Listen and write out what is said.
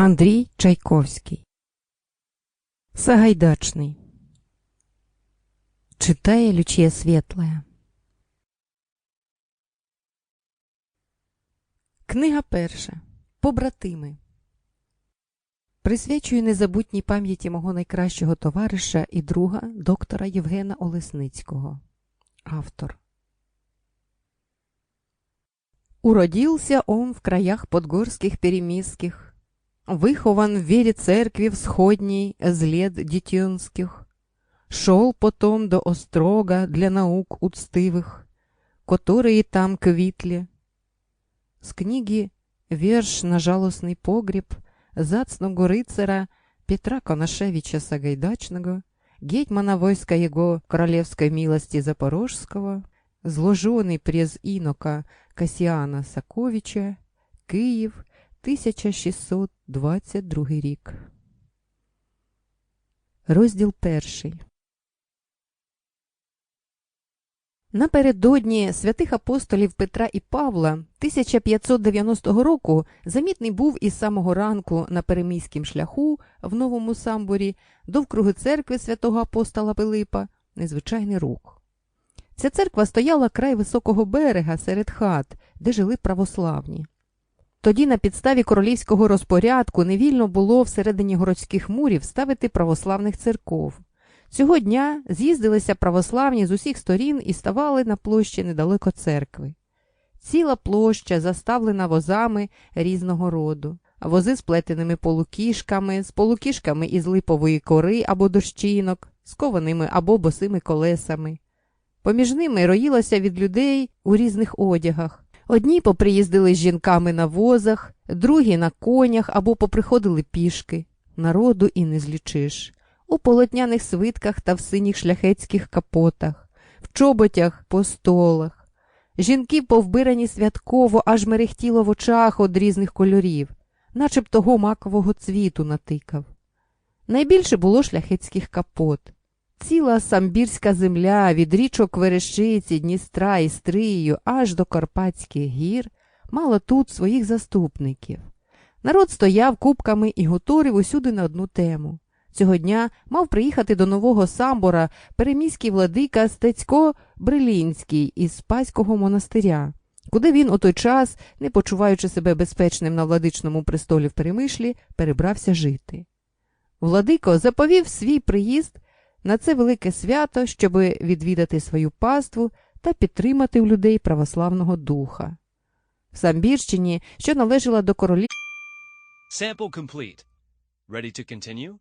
Андрій Чайковський. Сагайдачний. Читає Лючія Світлая. Книга перша. Побратими. Присвячую незабутній пам'яті мого найкращого товариша і друга доктора Євгена Олесницького. Автор. Уродился он в краях подгорских перемисских, Выхован в вере церкви всходней з лет детенских, Шел потом до острога для наук уцтивых, Которые там квитли. З книги «Верш на жалостный погреб» зацного рыцара Петра Конашевича Сагайдачного, гетьмана войска его королевской милости Запорожского, зложений през інока Касіана Саковича, Київ, 1622 рік. Розділ перший. Напередодні святих апостолів Петра і Павла 1590 року замітний був із самого ранку на переміськім шляху в Новому Самборі довкруги церкви святого апостола Пилипа незвичайний рух. Ця церква стояла край високого берега серед хат, де жили православні. Тоді на підставі королівського розпорядку невільно було всередині городських мурів ставити православних церков. Цього дня з'їздилися православні з усіх сторін і ставали на площі недалеко церкви. Ціла площа заставлена возами різного роду, вози з плетеними полукішками, з полукішками із липової кори або дощинок, з кованими або босими колесами. Поміж ними роїлося від людей у різних одягах. Одні поприїздили з жінками на возах, другі на конях або поприходили пішки. Народу і не злічиш. У полотняних свитках та в синіх шляхетських капотах, в чоботях по столах. Жінки повбирані святково, аж мерехтіло в очах од різних кольорів, начебто того макового цвіту натикав. Найбільше було шляхетських капот. Ціла самбірська земля від річок Верещиці, Дністра і Стрию аж до Карпатських гір мала тут своїх заступників. Народ стояв купками і готорив усюди на одну тему. Цього дня мав приїхати до нового самбора переміський владика Стецько Брилінський із Спаського монастиря, куди він у той час, не почуваючи себе безпечним на владичному престолі в Перемишлі, перебрався жити. Владико заповів свій приїзд на це велике свято, щоб відвідати свою паству та підтримати у людей православного духа. В Самбірщині, що належала до королів. Sample complete. Ready to continue?